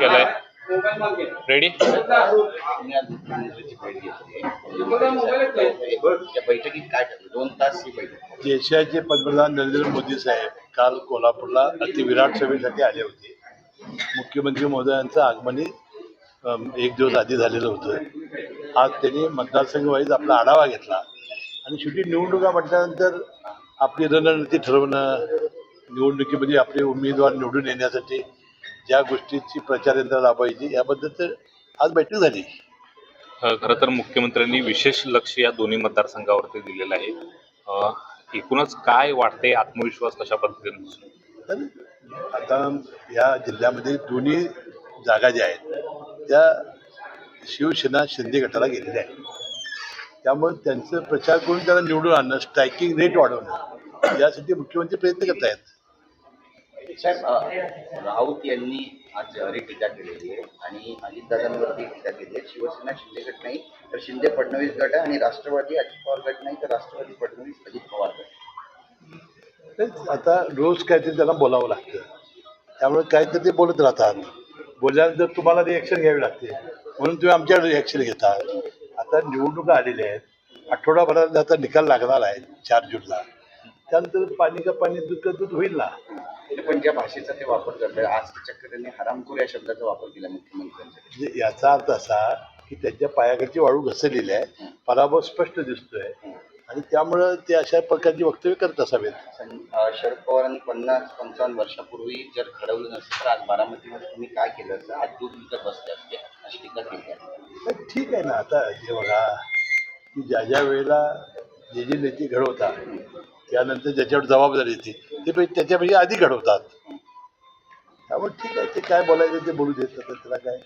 केलंय रेडी बैठकीत काय दोन तास ही बैठक देशाचे पंतप्रधान नरेंद्र मोदी साहेब काल कोल्हापूरला अतिविराट सभेसाठी आले होते. मुख्यमंत्री महोदयांचं आगमनही अम, एक दिवस आधी झालेलं होतं. आज त्यांनी मतदारसंघ वाईज आपला आढावा घेतला. आणि शेवटी निवडणुका म्हटल्यानंतर आपली रणनीती ठरवणं निवडणुकीमध्ये आपले उमेदवार निवडून येण्यासाठी ज्या गोष्टीची प्रचार यंत्रणा राबवायची याबद्दल तर आज बैठक झाली. खरं तर मुख्यमंत्र्यांनी विशेष लक्ष या दोन्ही मतदारसंघावरती दिलेलं आहे. एकूणच काय वाटते आत्मविश्वास कशा पद्धतीने आता या जिल्ह्यामध्ये दोन्ही जागा ज्या आहेत त्या शिवसेना शिंदे गटाला गेलेल्या आहेत. त्यामुळे त्यांचं प्रचार करून त्याला निवडून आणणं स्ट्रायकिंग रेट वाढवणं यासाठी मुख्यमंत्री प्रयत्न करत आहेत साहेब राऊत यांनी आज जहरी टीका केलेली आहे आणि अजितदादांवरती टीका केली आहे. शिवसेना शिंदे गट नाही तर शिंदे फडणवीस गट आहे आणि राष्ट्रवादी अजित पवार गट नाही तर राष्ट्रवादी फडणवीस अजित पवार गट तेच आता रोज काहीतरी त्यांना बोलावं लागतं. त्यामुळे काहीतरी ते बोलत राहतात. बोलल्यानंतर तुम्हाला रिॲक्शन घ्यावी लागते म्हणून तुम्ही आमच्याकडे रिॲक्शन घेता. आता निवडणुका आलेल्या आहेत. आठवडाभरात आता निकाल लागणार आहे चार जूनला. त्यानंतर पाणी का पाणी दूध का दूध होईल ना? पण ज्या भाषेचा ते वापर करतात आज चक्क त्यांनी हरामखोर या शब्दाचा वापर केला मुख्यमंत्र्यांचा म्हणजे याचा अर्थ असा की त्यांच्या पायाकडची वाळू घसरलेली आहे पराभव स्पष्ट दिसतोय. आणि त्यामुळं ते अशा प्रकारची वक्तव्य करत असावेत. शरद पवारांनी पन्नास पंचावन्न वर्षापूर्वी जर घडवलं नसतं तर आज बारामतीमध्ये तुम्ही काय केलं असतं? आज दूध विकत बसले असते अशी टीका केली आहे तर ठीक आहे ना. आता हे बघा की ज्या ज्या वेळेला जे जे नेते घडवतात त्यानंतर ज्याच्यावर जबाबदारी येते ते त्याच्यापेक्षा आधी घडवतात. त्यामुळे ठीक आहे ते काय बोलायचं ते बोलू देत तर त्याला काय.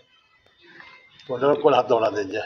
कोणाला कोण हात लावणार त्यांच्या